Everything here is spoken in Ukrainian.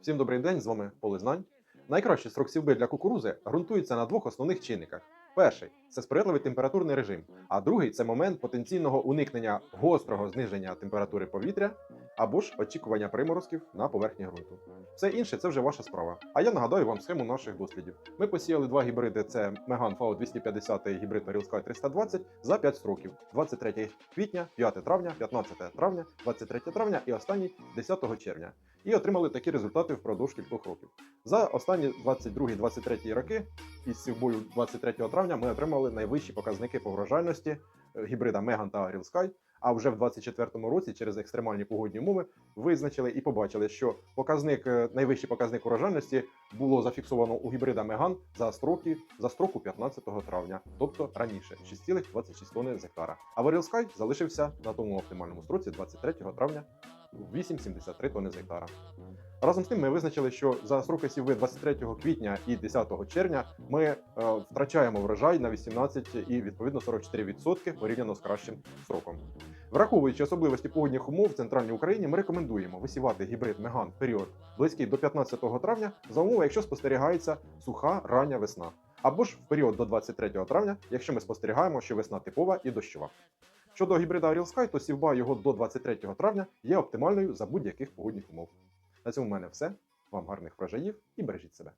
Всім добрий день, з вами Поле Знань. Найкращий срок сівби для кукурузи ґрунтується на двох основних чинниках. Перший це сприятливий температурний режим, а другий це момент потенційного уникнення гострого зниження температури повітря або ж очікування приморозків на поверхні ґрунту. Все інше це вже ваша справа. А я нагадаю вам схему наших дослідів. Ми посіяли два гібриди: це Меган ФАО 250 і гібрид Norilsky 320 за 5 строків: 23 квітня, 5 травня, 15 травня, 23 травня і останній 10 червня. І отримали такі результати впродовж кількох років. За останні 22-23 роки із сівбою 23 травня ми отримали найвищі показники по врожайності е, гібрида Меган та Рілскай. А вже в 24-му році через екстремальні погодні умови визначили і побачили, що показник е, найвищий показник урожайності було зафіксовано у гібрида Меган за строки за строку 15 травня, тобто раніше 6,26 тонни з гектара. А Варілскай залишився на тому оптимальному строці 23 травня 8,73 тонни з гектара. Разом з тим ми визначили, що за сроки сівби 23 квітня і 10 червня ми е, втрачаємо врожай на 18 і відповідно 44% порівняно з кращим сроком. Враховуючи особливості погодних умов в центральній Україні, ми рекомендуємо висівати гібрид Меган період близький до 15 травня за умови, якщо спостерігається суха рання весна, або ж в період до 23 травня, якщо ми спостерігаємо, що весна типова і дощова. Щодо гібрида Ariel то сівба його до 23 травня є оптимальною за будь-яких погодних умов. На цьому в мене все. Вам гарних врожаїв і бережіть себе.